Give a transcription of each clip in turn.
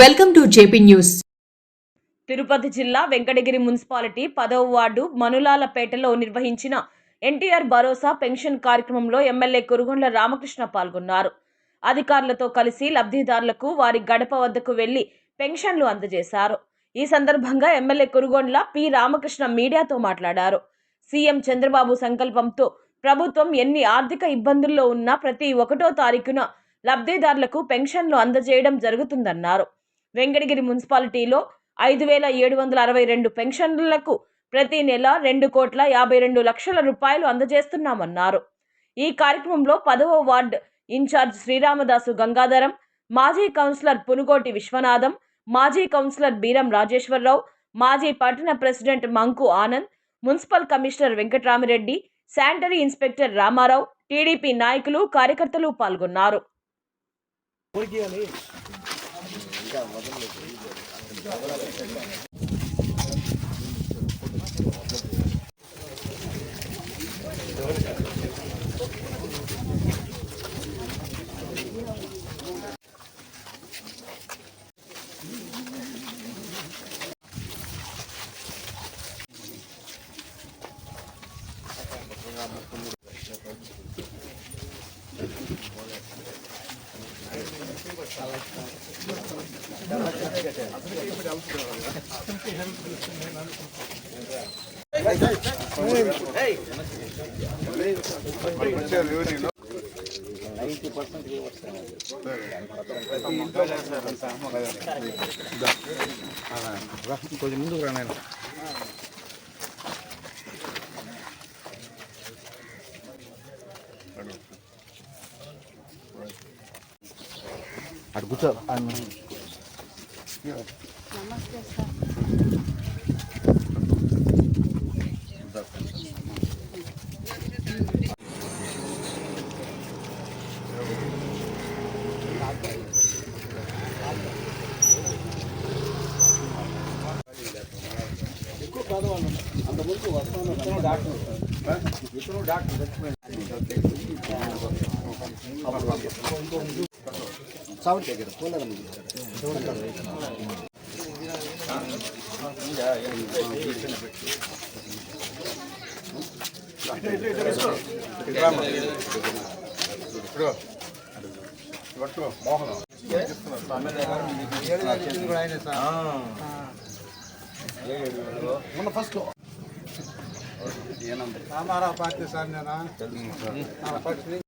Welcome to JP News. Tirupati జిల్లా Venkatagiri municipality పదవ ward మనులాలపేటలో నిర్వహించిన ఎన్టీఆర్ భరోసా పెన్షన్ కార్యక్రమంలో ఎమ్మెల్యే కురుగొండ్ల రామకృష్ణ పాల్గొన్నారు. అధికారులతో కలిసి లబ్ధిదారులకు వారి గడప వద్దకు వెళ్ళి పెన్షన్లు అందజేశారు. ఈ సందర్భంగా ఎమ్మెల్యే కురుగొండ్ల పి రామకృష్ణ మీడియాతో మాట్లాడారు. సీఎం చంద్రబాబు సంకల్పంతో ప్రభుత్వం ఎన్ని ఆర్థిక ఇబ్బందుల్లో ఉన్నా ప్రతి ఒకటో తారీఖున లబ్ధిదారులకు పెన్షన్లు అందజేయడం జరుగుతుందన్నారు. వెంకటగిరి మున్సిపాలిటీలో ఐదు వేల ఏడు వందల అరవై రెండు పెన్షన్లకు ప్రతి నెల రెండు కోట్ల యాభై రెండు లక్షల రూపాయలు అందజేస్తున్నామన్నారు. ఈ కార్యక్రమంలో పదవ వార్డ్ ఇన్ఛార్జ్ శ్రీరామదాసు గంగాధరం మాజీ కౌన్సిలర్ పునుగోటి విశ్వనాథం మాజీ కౌన్సిలర్ బీరం రాజేశ్వరరావు మాజీ పట్టణ president Manku Anand municipal commissioner Venkataramireddy sanitary inspector Ramarao TDP నాయకులు కార్యకర్తలు పాల్గొన్నారు. Gracias. కొంచెం ముందుకు రా నాయన అటు కూర్చో. నమస్తే సార్ ఎక్కువ కాదవాళ్ళు అంత ముందు వస్తాను డాక్టర్ వస్తాను ఇప్పుడు డాక్టర్ చచ్చిపోయింది ಸಾವಂತ ಹೇಗಿರ ಕೋಲ మోహన్ మొన్న ఫస్ట్ రామారావు పార్టీ సార్ నేను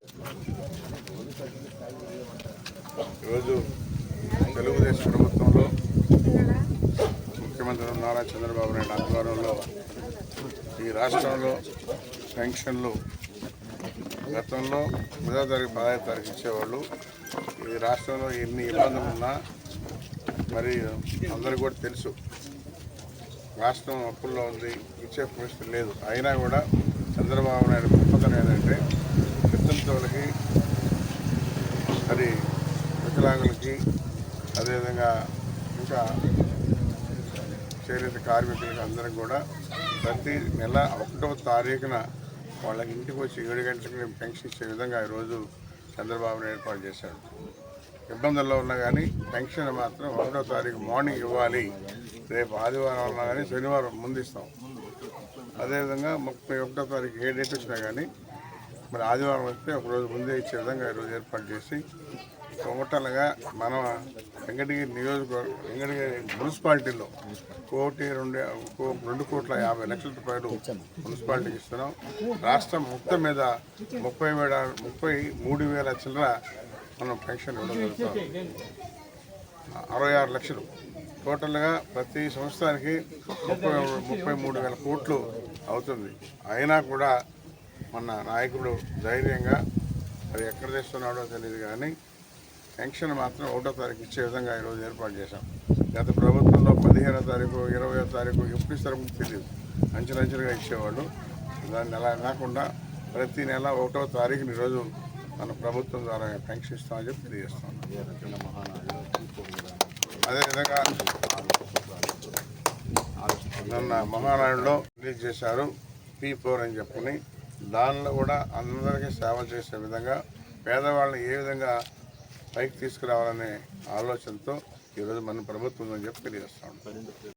ఈరోజు తెలుగుదేశం ప్రభుత్వంలో ముఖ్యమంత్రి నారా చంద్రబాబు నాయుడు ఆధ్వర్యంలో ఈ రాష్ట్రంలో పెన్షన్లు గతంలో పదో తారీఖు పదహైదు తారీఖు ఇచ్చేవాళ్ళు. ఈ రాష్ట్రంలో ఎన్ని ఇబ్బందులు ఉన్నా మరి అందరు కూడా తెలుసు. రాష్ట్రం అప్పుల్లో ఉంది ఇచ్చే పరిస్థితి లేదు. అయినా కూడా చంద్రబాబు నాయుడు గొప్పతనం ఏంటంటే వితంతువులకి మరి వికలాంగులకి అదేవిధంగా ఇంకా చేనేత కార్మికులకి అందరికి కూడా ప్రతి నెల ఒకటవ తారీఖున వాళ్ళకి ఇంటికి వచ్చి ఏడు గంటలకు పెన్షన్ ఇచ్చే విధంగా ఈరోజు చంద్రబాబు ఏర్పాటు చేశాడు ఇబ్బందుల్లో ఉన్నా కానీ పెన్షన్ మాత్రం ఒకటో తారీఖు మార్నింగ్ ఇవ్వాలి. రేపు ఆదివారం ఉన్నా కానీ శనివారం ముందు ఇస్తాం. అదేవిధంగా ముప్పై ఒకటో తారీఖు ఏ డేట్ వచ్చినా కానీ మరి ఆదివారం వస్తే ఒకరోజు ముందే ఇచ్చే విధంగా ఈరోజు ఏర్పాటు చేసి టోటల్గా మన వెంకటగిరి నియోజకవర్గం వెంకటగిరి మున్సిపాలిటీలో కోటి రెండు కో- రెండు కోట్ల యాభై లక్షల రూపాయలు మున్సిపాలిటీకి ఇస్తున్నాం. రాష్ట్రం మొత్తం మీద ముప్పై వేల ముప్పై మూడు వేల చిల్లర మనం పెన్షన్ ఇవ్వగలుగుతాం అరవై ఆరు లక్షలు. టోటల్గా ప్రతి సంవత్సరానికి ముప్పై ముప్పై మూడు వేల కోట్లు అవుతుంది. అయినా కూడా మన నాయకుడు ధైర్యంగా అది ఎక్కడ తెస్తున్నాడో తెలియదు కానీ పెన్షన్ మాత్రం ఒకటో తారీఖు ఇచ్చే విధంగా ఈరోజు ఏర్పాటు చేశాం. గత ప్రభుత్వంలో పదిహేనో తారీఖు ఇరవయో తారీఖు ఎప్పుడు ఇస్తారో తెలియదు అంచెలంచెలుగా ఇచ్చేవాళ్ళు. దాన్ని అలా కాకుండా ప్రతి నెల ఒకటో తారీఖుని ఈరోజు మన ప్రభుత్వం ద్వారా పెన్షన్ ఇస్తామని చెప్పి తెలియజేస్తాం అదేవిధంగా నిన్న మహానాడులో రిలీజ్ చేశారు పీ ఫోర్ అని చెప్పుకుని దానిలో కూడా అందరికీ సేవ చేసే విధంగా పేదవాళ్ళని ఏ విధంగా పైకి తీసుకురావాలనే ఆలోచనతో ఈరోజు మన ప్రభుత్వం అని చెప్పి తెలియజేస్తా ఉంటాం